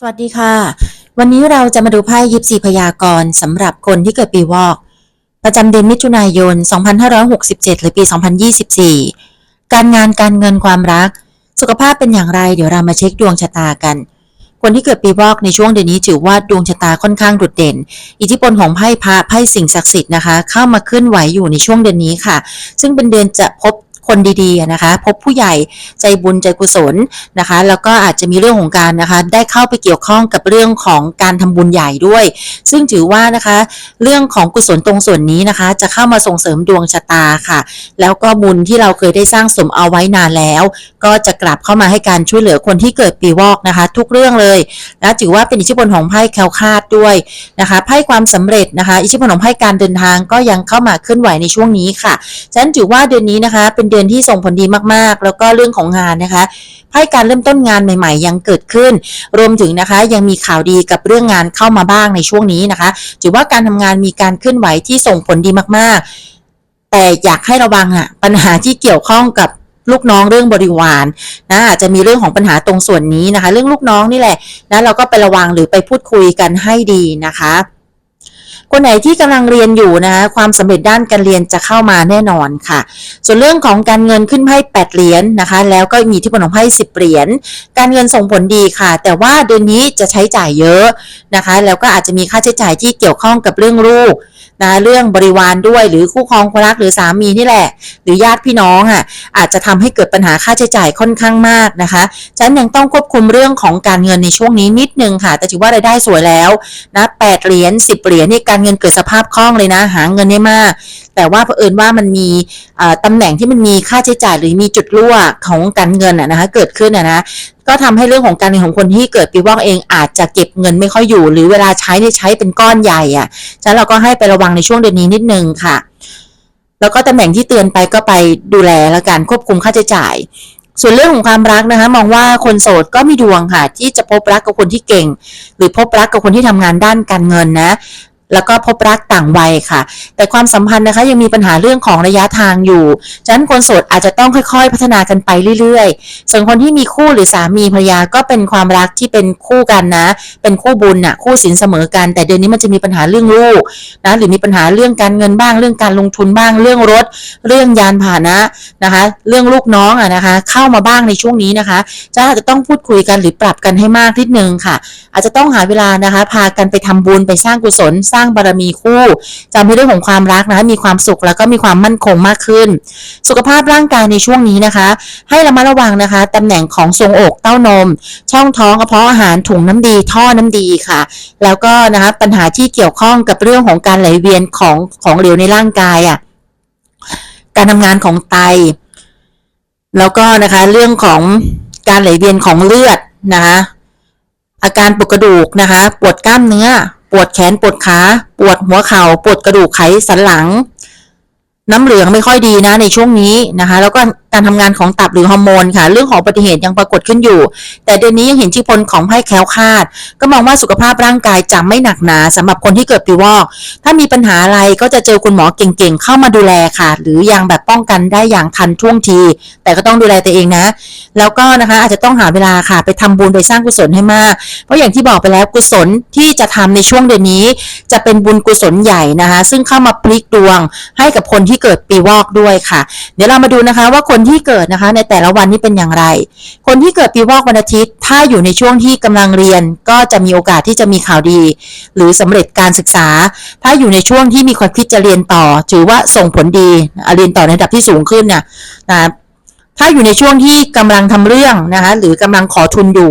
สวัสดีค่ะ วันนี้เราจะมาดูไพ่ยิปซีพยากรณ์สำหรับคนที่เกิดปีวอก ประจำเดือนมิถุนายน 2567 หรือปี 2024 การงานการเงินความรัก สุขภาพเป็นอย่างไร เดี๋ยวเรามาเช็คดวงชะตากัน คนที่เกิดปีวอกในช่วงเดือนนี้ถือว่าดวงชะตาค่อนข้างโดดเด่น อิทธิพลของไพ่พระไพ่สิ่งศักดิ์สิทธิ์นะคะ เข้ามาเคลื่อนไหวอยู่ในช่วงเดือนนี้ค่ะ ซึ่งเป็นเดือนจะพบ คนดีๆนะคะ พบผู้ใหญ่ใจบุญใจกุศลนะคะ แล้วก็อาจจะมีเรื่องของการนะคะได้เข้าไปเกี่ยวข้องกับเรื่องของการทำบุญใหญ่ด้วย ซึ่งถือว่านะคะเรื่องของกุศลตรงส่วนนี้นะคะ จะเข้ามาส่งเสริมดวงชะตาค่ะ แล้วก็บุญที่เราเคยได้สร้างสมเอาไว้นานแล้ว ก็จะกลับเข้ามาให้การช่วยเหลือคนที่เกิดปีวอกนะคะ ทุกเรื่องเลย และถือว่าเป็นอิทธิพลของไพ่แคลคาดด้วยนะคะไพ่ความสำเร็จนะคะ อิทธิพลของไพ่การเดินทางก็ยังเข้ามาเคลื่อนไหวในช่วงนี้ค่ะฉะนั้นถือว่าเดือนนี้นะคะเป็นดือนที่ส่งผลดีมากๆ แล้วก็เรื่องของงานนะคะไพ่การเริ่มต้นงานใหม่ ๆ ยังเกิดขึ้น รวมถึงนะคะยังมีข่าวดีกับเรื่องงานเข้ามาบ้างในช่วงนี้นะคะถือว่าการทำงานมีการเคลื่อนไหวที่ส่งผลดีมากๆ แต่อยากให้ระวังอะปัญหาที่เกี่ยวข้องกับลูกน้องเรื่องบริวารนะอาจจะมีเรื่องของปัญหาตรงส่วนนี้นะคะ เรื่องลูกน้องนี่แหละนะเราก็ไประวังหรือไปพูดคุยกันให้ดีนะคะ คนไหนที่กำลังเรียนอยู่นะคะความสำเร็จด้านการเรียนจะเข้ามาแน่นอนค่ะ ส่วนเรื่องของการเงินขึ้นไพ่แปดเหรียญนะคะ แล้วก็มีที่ผลของไพ่สิบเหรียญการเงินส่งผลดีค่ะ แต่ว่าเดือนนี้จะใช้จ่ายเยอะนะคะ แล้วก็อาจจะมีค่าใช้จ่ายที่เกี่ยวข้องกับเรื่องลูก นะเรื่องบริวารด้วยหรือคู่ครองคนรักหรือสามีนี่แหละ หรือญาติพี่น้องอะอาจจะทำให้เกิดปัญหาค่าใช้จ่ายค่อนข้างมากนะคะฉะนันยังต้องควบคุมเรื่องของการเงินในช่วงนี้นิดนึงค่ะ แต่ถือว่ารายได้สวยแล้วนะแปดเหรียญสิบเหรียญนี่การเงินเกิดสภาพคล่องเลยนะ หาเงินได้มาก แต่ว่าเผอิญว่ามันมีอ่าตำแหน่งที่มันมีค่าใช้จ่ายหรือมีจุดรั่วของการเงินอะนะคะเกิดขึ้นอะนะก็ทำให้เรื่องของการเงินของคนที่เกิดปีวอกเองอาจจะเก็บเงินไม่ค่อยอยู่ หรือเวลาใช้เนี่ยใช้เป็นก้อนใหญ่อะฉะนั้นเราก็ให้ไประวังในช่วงเดือนนี้นิดนึงค่ะ แล้วก็ตำแหน่งที่เตือนไปก็ไปดูแลและการควบคุมค่าใช้จ่าย ส่วนเรื่องของความรักนะคะ มองว่าคนโสดก็มีดวงค่ะ ที่จะพบรักกับคนที่เก่ง หรือพบรักกับคนที่ทำงานด้านการเงินนะ แล้วก็พบรักต่างวัยค่ะ แต่ความสัมพันธ์นะคะยังมีปัญหาเรื่องของระยะทางอยู่ ฉะนั้นคนโสดอาจจะต้องค่อยๆ พัฒนากันไปเรื่อยๆ ส่วนคนที่มีคู่หรือสามีภรรยาก็เป็นความรักที่เป็นคู่กันนะ เป็นคู่บุญน่ะคู่สินเสมอกัน แต่เดือนนี้มันจะมีปัญหาเรื่องลูกนะหรือมีปัญหาเรื่องการเงินบ้าง เรื่องการลงทุนบ้าง เรื่องรถ เรื่องยานพาหนะนะคะ เรื่องลูกน้องอะนะคะ เข้ามาบ้างในช่วงนี้นะคะจะอาจจะต้องพูดคุยกันหรือปรับกันให้มากนิดนึงค่ะ อาจจะต้องหาเวลานะคะ พากันไปทำบุญไปสร้างกุศลสร้างบารมีคู่จะให้เรื่องของความรักนะคะมีความสุขแล้วก็มีความมั่นคงมากขึ้น สุขภาพร่างกายในช่วงนี้นะคะ ให้ระมัดระวังนะคะตำแหน่งของทรงอกเต้านม ช่องท้องกระเพาะอาหารถุงน้ำดี ท่อน้ำดีค่ะ แล้วก็นะคะปัญหาที่เกี่ยวข้องกับเรื่องของการไหลเวียนของของเหลวในร่างกายอะการทำงานของไต แล้วก็นะคะเรื่องของการไหลเวียนของเลือดนะคะอาการปวดกระดูกนะคะ ปวดกล้ามเนื้อ ปวดแขนปวดขา ปวดหัวเข่า ปวดกระดูกไขสันหลัง น้ำเหลืองไม่ค่อยดีนะในช่วงนี้นะคะ แล้วก็การทำงานของตับหรือฮอร์โมนค่ะ เรื่องของอุบัติเหตุยังปรากฏขึ้นอยู่ แต่เดือนนี้ยังเห็นที่พลของไพ่แคล้วคาด ก็มองว่าสุขภาพร่างกายจะไม่หนักหนาสำหรับคนที่เกิดปีวอก ถ้ามีปัญหาอะไรก็จะเจอคุณหมอเก่งๆ เข้ามาดูแลค่ะ หรือยังแบบป้องกันได้อย่างทันท่วงที แต่ก็ต้องดูแลตัวเองนะ แล้วก็นะคะอาจจะต้องหาเวลาค่ะ ไปทำบุญไปสร้างกุศลให้มาก เพราะอย่างที่บอกไปแล้วกุศลที่จะทำในช่วงเดือนนี้ จะเป็นบุญกุศลใหญ่นะคะ ซึ่งเข้ามาพลิกดวงให้กับคนที่ที่เกิดปีวอกด้วยค่ะ เดี๋ยวเรามาดูนะคะว่าคนที่เกิดนะคะ ในแต่ละวันนี้เป็นอย่างไร คนที่เกิดปีวอกวันอาทิตย์ ถ้าอยู่ในช่วงที่กำลังเรียน ก็จะมีโอกาสที่จะมีข่าวดี หรือสำเร็จการศึกษา ถ้าอยู่ในช่วงที่มีความคิดจะเรียนต่อ ถือว่าส่งผลดีเรียนต่อในระดับที่สูงขึ้นเนี่ยนะถ้าอยู่ในช่วงที่กำลังทำเรื่องนะคะหรือกำลังขอทุนอยู่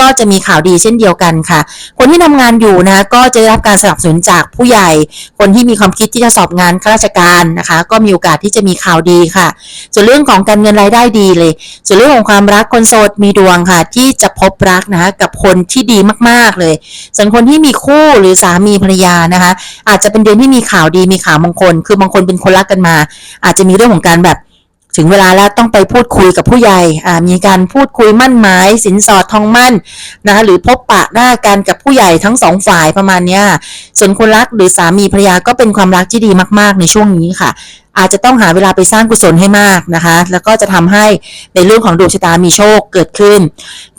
ก็จะมีข่าวดีเช่นเดียวกันค่ะ คนที่ทำงานอยู่นะก็จะได้รับการสนับสนุนจากผู้ใหญ่ คนที่มีความคิดที่จะสอบงานข้าราชการนะคะ ก็มีโอกาสที่จะมีข่าวดีค่ะ ส่วนเรื่องของการเงินรายได้ดีเลย ส่วนเรื่องของความรักคนโสดมีดวงค่ะ ที่จะพบรักนะคะกับคนที่ดีมากๆเลย ส่วนคนที่มีคู่หรือสามีภรรยานะคะ อาจจะเป็นเดือนที่มีข่าวดีมีข่าวมงคล คือบางคนเป็นคนรักกันมา อาจจะมีเรื่องของการแบบ ถึงเวลาแล้วต้องไปพูดคุยกับผู้ใหญ่มีการพูดคุยมั่นหมายสินสอดทองมั่นนะคะหรือพบปะหน้ากันกับผู้ใหญ่ทั้งสองฝ่ายประมาณเนี้ยส่วนคนรักหรือสามีภรรยาก็เป็นความรักที่ดีมาก ๆ ในช่วงนี้ค่ะ อาจจะต้องหาเวลาไปสร้างกุศลให้มากนะคะ แล้วก็จะทำให้ในเรื่องของดวงชะตามีโชคเกิดขึ้น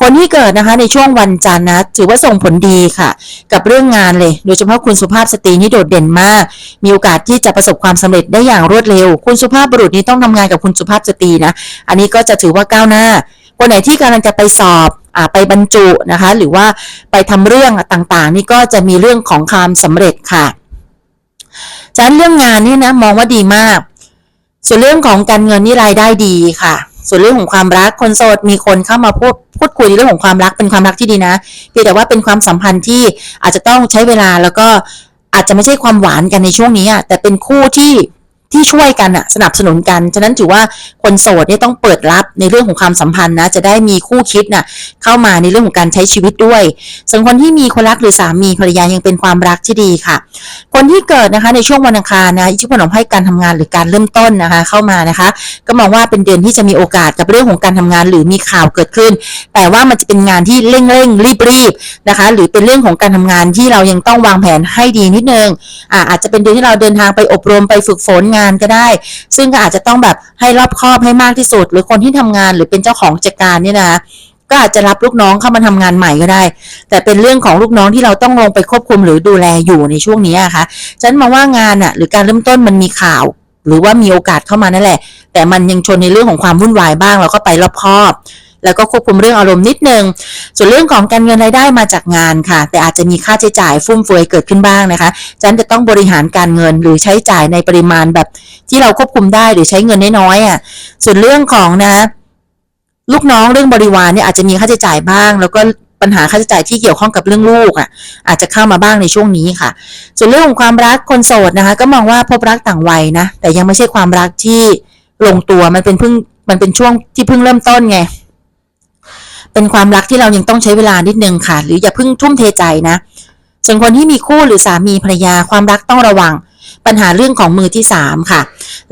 คนที่เกิดนะคะในช่วงวันจันทร์นะถือว่าส่งผลดีค่ะ กับเรื่องงานเลย โดยเฉพาะคุณสุภาพสตรีนี่โดดเด่นมาก มีโอกาสที่จะประสบความสำเร็จได้อย่างรวดเร็ว คุณสุภาพบุรุษนี่ต้องทำงานกับคุณสุภาพสตรีนะ อันนี้ก็จะถือว่าก้าวหน้าคนไหนที่กำลังจะไปสอบอไปบรรจุนะคะ หรือว่าไปทำเรื่องต่างๆ นี่ก็จะมีเรื่องของความสำเร็จค่ะฉะนั้นเรื่องงานนี่นะมองว่าดีมาก ส่วนเรื่องของการเงินนี่รายได้ดีค่ะ ส่วนเรื่องของความรักคนโสดมีคนเข้ามาพูดพูดคุยในเรื่องของความรักเป็นความรักที่ดีนะเพียงแต่ว่าเป็นความสัมพันธ์ที่อาจจะต้องใช้เวลาแล้วก็อาจจะไม่ใช่ความหวานกันในช่วงนี้อะแต่เป็นคู่ที่ ที่ช่วยกันอะสนับสนุนกัน ฉะนั้นถือว่าคนโสดเนี่ยต้องเปิดรับในเรื่องของความสัมพันธ์นะ จะได้มีคู่คิดน่ะเข้ามาในเรื่องของการใช้ชีวิตด้วย ส่วนคนที่มีคนรักหรือสามีภรรยายังเป็นความรักที่ดีค่ะ คนที่เกิดนะคะในช่วงวันอังคารนะอิทธิพลของให้การทำงานหรือการเริ่มต้นนะคะ เข้ามานะคะ ก็มองว่าเป็นเดือนที่จะมีโอกาสกับเรื่องของการทำงานหรือมีข่าวเกิดขึ้น แต่ว่ามันจะเป็นงานที่เร่งเร่งรีบรีบนะคะ หรือเป็นเรื่องของการทำงานที่เรายังต้องวางแผนให้ดีนิดนึงอ่าอาจจะเป็นเดือนที่เราเดินทางไปอบรมไปฝึกฝนงานานก็ได้ ซึ่งก็อาจจะต้องแบบให้รอบคอบให้มากที่สุด หรือคนที่ทำงานหรือเป็นเจ้าของกิจการเนี่ยนะก็อาจจะรับลูกน้องเข้ามาทำงานใหม่ก็ได้ แต่เป็นเรื่องของลูกน้องที่เราต้องลงไปควบคุมหรือดูแลอยู่ในช่วงนี้อะค่ะฉันมองว่างานอะหรือการเริ่มต้นมันมีข่าว หรือว่ามีโอกาสเข้ามานั่นแหละ แต่มันยังชนในเรื่องของความวุ่นวายบ้างเราก็ไปรอบคอบ แล้วก็ควบคุมเรื่องอารมณ์นิดนึง ส่วนเรื่องของการเงินรายได้มาจากงานค่ะ แต่อาจจะมีค่าใช้จ่ายฟุ่มเฟือยเกิดขึ้นบ้างนะคะฉันจะต้องบริหารการเงินหรือใช้จ่ายในปริมาณแบบที่เราควบคุมได้หรือใช้เงินน้อยๆอะ ส่วนเรื่องของนะลูกน้องเรื่องบริวารเนี่ยอาจจะมีค่าใช้จ่ายบ้าง แล้วก็ปัญหาค่าใช้จ่ายที่เกี่ยวข้องกับเรื่องลูกอะ อาจจะเข้ามาบ้างในช่วงนี้ค่ะ ส่วนเรื่องของความรักคนโสดนะคะ ก็มองว่าพบรักต่างวัยนะแต่ยังไม่ใช่ความรักที่ลงตัวมันเป็นเพิ่งมันเป็นช่วงที่เพิ่งเริ่มต้นไง เป็นความรักที่เรายังต้องใช้เวลานิดนึงค่ะ หรืออย่าเพิ่งทุ่มเทใจนะ ส่วนคนที่มีคู่หรือสามีภรรยาความรักต้องระวัง ปัญหาเรื่องของมือที่สามค่ะ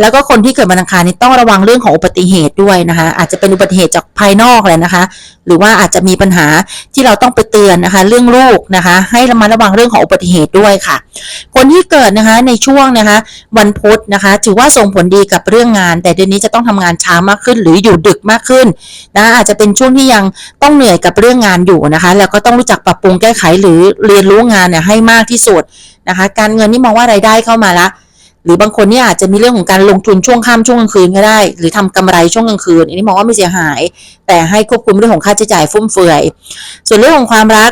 แล้วก็คนที่เกิดวันอังคารนี่ต้องระวังเรื่องของอุบัติเหตุด้วยนะคะ อาจจะเป็นอุบัติเหตุจากภายนอกเลยนะคะ หรือว่าอาจจะมีปัญหาที่เราต้องไปเตือนนะคะ เรื่องลูกนะคะ ให้ระมัดระวังเรื่องของอุบัติเหตุด้วยค่ะ คนที่เกิดนะคะในช่วงนะคะ วันพุธนะคะ ถือว่าส่งผลดีกับเรื่องงาน แต่เดือนนี้จะต้องทำงานช้ามากขึ้น หรืออยู่ดึกมากขึ้นนะอาจจะเป็นช่วงที่ยังต้องเหนื่อยกับเรื่องงานอยู่นะคะ แล้วก็ต้องรู้จักปรับปรุงแก้ไขหรือเรียนรู้งานเนี่ยให้มากที่สุด นะคะ การเงินนี่มองว่ารายได้เข้ามาละ หรือบางคนเนี่ยอาจจะมีเรื่องของการลงทุนช่วงค่ำช่วงกลางคืนก็ได้ หรือทำกำไรช่วงกลางคืนอันนี้มองว่าไม่เสียหาย แต่ให้ควบคุมเรื่องของค่าใช้จ่ายฟุ่มเฟือย ส่วนเรื่องของความรัก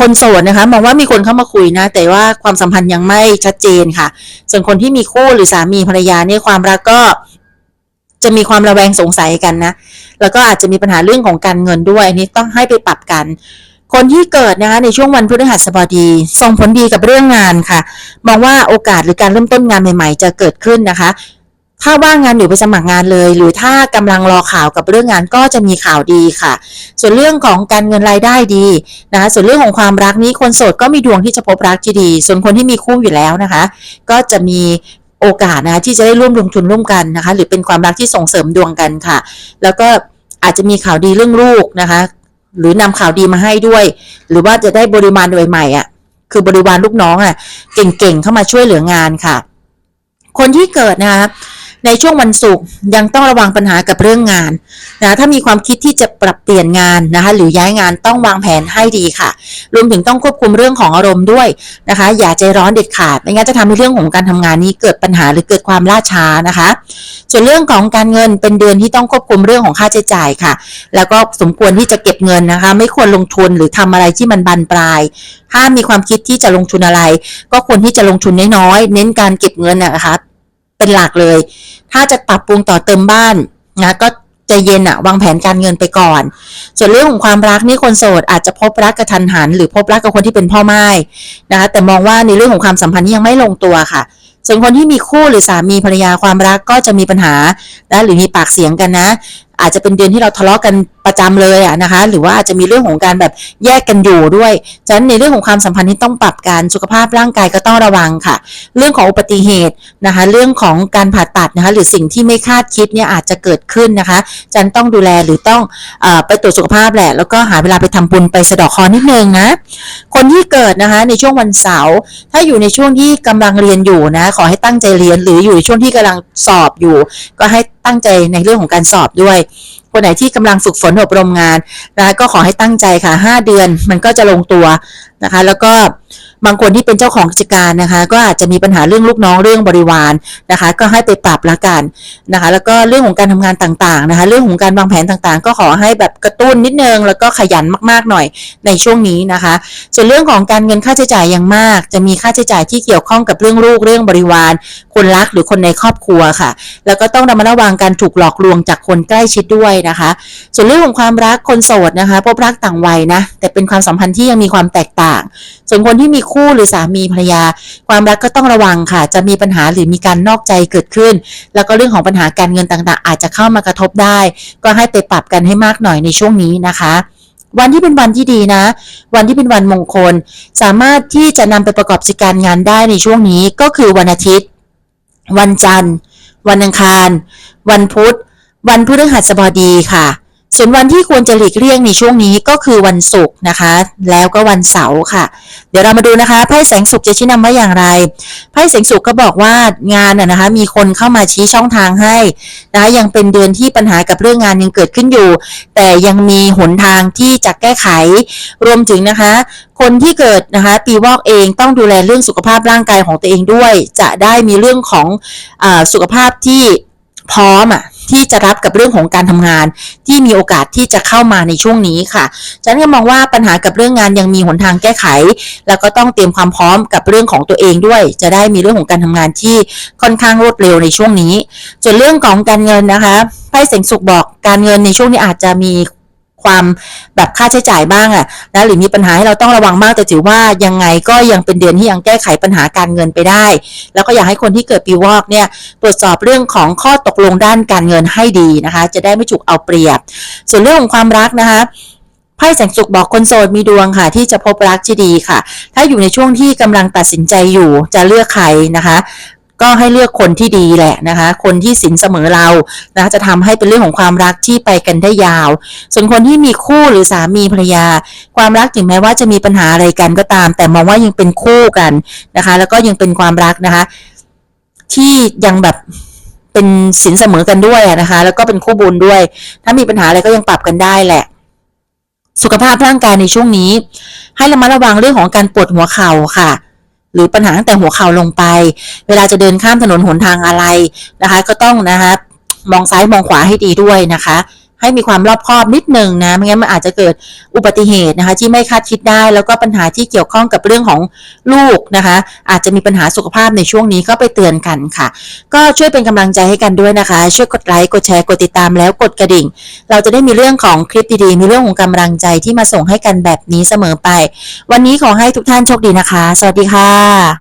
คนโสดนะคะมองว่ามีคนเข้ามาคุยนะ แต่ว่าความสัมพันธ์ยังไม่ชัดเจนค่ะ ส่วนคนที่มีคู่หรือสามีภรรยาเนี่ยความรักก็จะมีความระแวงสงสัยกันนะ แล้วก็อาจจะมีปัญหาเรื่องของการเงินด้วยอันนี้ต้องให้ไปปรับกัน คนที่เกิดนะคะในช่วงวันพฤหัสบดีส่งผลดีกับเรื่องงานค่ะ มองว่าโอกาสหรือการเริ่มต้นงานใหม่ ๆ จะเกิดขึ้นนะคะ ถ้าว่างงานอยู่ไปสมัครงานเลย หรือถ้ากำลังรอข่าวกับเรื่องงานก็จะมีข่าวดีค่ะ ส่วนเรื่องของการเงินรายได้ดีนะคะส่วนเรื่องของความรักนี้คนโสดก็มีดวงที่จะพบรักที่ดี ส่วนคนที่มีคู่อยู่แล้วนะคะ ก็จะมีโอกาสนะะที่จะได้ร่วมลงทุนร่วมกันนะคะ หรือเป็นความรักที่ส่งเสริมดวงกันค่ะ แล้วก็อาจจะมีข่าวดีเรื่องลูกนะคะ หรือนำข่าวดีมาให้ด้วย หรือว่าจะได้บริวารใหม่ๆอะ คือบริวารลูกน้องอะ เก่งๆเข้ามาช่วยเหลืองานค่ะ คนที่เกิดนะคะ ในช่วงวันศุกร์ยังต้องระวังปัญหากับเรื่องงานนะถ้ามีความคิดที่จะปรับเปลี่ยนงานนะคะ หรือย้ายงานต้องวางแผนให้ดีค่ะ รวมถึงต้องควบคุมเรื่องของอารมณ์ด้วยนะคะ อย่าใจร้อนเด็ดขาดไม่งั้นจะทำให้เรื่องของการทำงานนี้เกิดปัญหาหรือเกิดความล่าช้านะคะ ส่วนเรื่องของการเงินเป็นเดือนที่ต้องควบคุมเรื่องของค่าใช้จ่ายค่ะ แล้วก็สมควรที่จะเก็บเงินนะคะ ไม่ควรลงทุนหรือทำอะไรที่มันบานปลาย ถ้ามีความคิดที่จะลงทุนอะไร ก็ควรที่จะลงทุนน้อยๆเน้นการเก็บเงินนะคะ เป็นหลักเลย ถ้าจะปรับปรุงต่อเติมบ้านนะก็ใจเย็นอะวางแผนการเงินไปก่อน ส่วนเรื่องของความรักนี่คนโสดอาจจะพบรักกระทันหัน หรือพบรักกับคนที่เป็นพ่อไม้นะคะแต่มองว่าในเรื่องของความสัมพันธ์นี่ยังไม่ลงตัวค่ะ ส่วนคนที่มีคู่หรือสามีภรรยาความรักก็จะมีปัญหาและหรือมีปากเสียงกันนะ อาจจะเป็นเดือนที่เราทะเลาะกันประจำเลยอะนะคะ หรือว่าอาจจะมีเรื่องของการแบบแยกกันอยู่ด้วย ฉะนั้นในเรื่องของความสัมพันธ์ที่ต้องปรับการสุขภาพร่างกายก็ต้องระวังค่ะ เรื่องของอุบัติเหตุนะคะ เรื่องของการผ่าตัดนะคะ หรือสิ่งที่ไม่คาดคิดเนี่ยอาจจะเกิดขึ้นนะคะจันต้องดูแลหรือต้องอไปตรวจสุขภาพแหละ แล้วก็หาเวลาไปทำบุญไปสะดาะเคอนิดนึงนะ คนที่เกิดนะคะในช่วงวันเสาร์ ถ้าอยู่ในช่วงที่กำลังเรียนอยู่นะ ขอให้ตั้งใจเรียน หรืออยู่ในช่วงที่กำลังสอบอยู่ ก็ให้ ตั้งใจในเรื่องของการสอบด้วยคนไหนที่กำลังฝึกฝนอบรมงานนะคะก็ขอให้ตั้งใจค่ะ 5 เดือนมันก็จะลงตัวนะคะ แล้วก็บางคนที่เป็นเจ้าของกิจการนะคะ ก็อาจจะมีปัญหาเรื่องลูกน้องเรื่องบริวารนะคะ ก็ให้ไปปรับละกันนะคะ แล้วก็เรื่องของการทำงานต่างๆนะคะ เรื่องของการวางแผนต่างๆ ก็ขอให้แบบกระตุ้นนิดนึง แล้วก็ขยันมากๆหน่อยในช่วงนี้นะคะ ส่วนเรื่องของการเงินค่าใช้จ่ายย่างมาก จะมีค่าใช้จ่ายที่เกี่ยวข้องกับเรื่องลูกเรื่องบริวาร คนรักหรือคนในครอบครัวค่ะ แล้วก็ต้องระมัดระวังการถูกหลอกลวงจากคนใกล้ชิดด้วยนะคะ ส่วนเรื่องของความรักคนโสดนะคะ พบรักต่างวัยนะ แต่เป็นความสัมพันธ์ที่ยังมีความแตกต่าง ส่วนคนที่มีคู่หรือสามีภรรยา ความรักก็ต้องระวังค่ะ จะมีปัญหาหรือมีการนอกใจเกิดขึ้น แล้วก็เรื่องของปัญหาการเงินต่างๆ อาจจะเข้ามากระทบได้ ก็ให้ไปปรับกันให้มากหน่อยในช่วงนี้นะคะวันที่เป็นวันที่ดีนะ วันที่เป็นวันมงคล สามารถที่จะนำไปประกอบกิจการงานได้ในช่วงนี้ก็คือวันอาทิตย์ วันจันทร์ วันอังคาร วันพุธ วันพฤหัสบดีค่ะ ส่วนวันที่ควรจะหลีกเลี่ยงในช่วงนี้ก็คือวันศุกร์นะคะ แล้วก็วันเสาร์ค่ะ เดี๋ยวเรามาดูนะคะไพ่แสงสุขจะชี้นำว่าอย่างไรไพ่แสงสุขก็บอกว่างานน่ะนะคะ มีคนเข้ามาชี้ช่องทางให้นะคะยังเป็นเดือนที่ปัญหากับเรื่องงานยังเกิดขึ้นอยู่ แต่ยังมีหนทางที่จะแก้ไข รวมถึงนะคะคนที่เกิดนะคะปีวอกเองต้องดูแลเรื่องสุขภาพร่างกายของตัวเองด้วย จะได้มีเรื่องของอสุขภาพที่พร้อมอะ ที่จะรับกับเรื่องของการทำงาน ที่มีโอกาสที่จะเข้ามาในช่วงนี้ค่ะฉันก็มองว่าปัญหากับเรื่องงานยังมีหนทางแก้ไข แล้วก็ต้องเตรียมความพร้อมกับเรื่องของตัวเองด้วย จะได้มีเรื่องของการทำงานที่ค่อนข้างรวดเร็วในช่วงนี้ส่วนเรื่องของการเงินนะคะไพ่เสงสุขบอกการเงินในช่วงนี้อาจจะมี ความแบบค่าใช้จ่ายบ้างอะนะหรือมีปัญหาให้เราต้องระวังมากแต่ถือว่ายังไงก็ยังเป็นเดือนที่ยังแก้ไขปัญหาการเงินไปได้ แล้วก็อยากให้คนที่เกิดปีวอกเนี่ยตรวจสอบเรื่องของข้อตกลงด้านการเงินให้ดีนะคะ จะได้ไม่ถูกเอาเปรียบ ส่วนเรื่องของความรักนะคะไพ่แสงสุขบอกคนโสดมีดวงค่ะ ที่จะพบรักที่ดีค่ะ ถ้าอยู่ในช่วงที่กำลังตัดสินใจอยู่จะเลือกใครนะคะ ก็ให้เลือกคนที่ดีแหละนะคะ คนที่สินเสมอเรานะะจะทำให้เป็นเรื่องของความรักที่ไปกันได้ยาว ส่วนคนที่มีคู่หรือสามีภรรยา ความรักถึงแม้ว่าจะมีปัญหาอะไรกันก็ตาม แต่มองว่ายังเป็นคู่กันนะคะ แล้วก็ยังเป็นความรักนะคะ ที่ยังแบบเป็นสินเสมอกันด้วยนะคะ แล้วก็เป็นคู่บุญด้วย ถ้ามีปัญหาอะไรก็ยังปรับกันได้แหละสุขภาพร่างกายในช่วงนี้ ให้ระมัดระวังเรื่องของการปวดหัวเข่าค่ะ หรือปัญหาตั้งแต่หัวเข่าลงไป เวลาจะเดินข้ามถนนหนทางอะไรนะคะ ก็ต้องนะคะมองซ้ายมองขวาให้ดีด้วยนะคะ ให้มีความรอบคอบนิดหนึ่งนะไม่งั้นมันอาจจะเกิดอุบัติเหตุนะคะ ที่ไม่คาดคิดได้ แล้วก็ปัญหาที่เกี่ยวข้องกับเรื่องของลูกนะคะ อาจจะมีปัญหาสุขภาพในช่วงนี้ก็ไปเตือนกันค่ะ ก็ช่วยเป็นกำลังใจให้กันด้วยนะคะ ช่วยกดไลค์กดแชร์กดติดตามแล้วกดกระดิ่ง เราจะได้มีเรื่องของคลิปดีๆมีเรื่องของกำลังใจที่มาส่งให้กันแบบนี้เสมอไป วันนี้ขอให้ทุกท่านโชคดีนะคะ สวัสดีค่ะ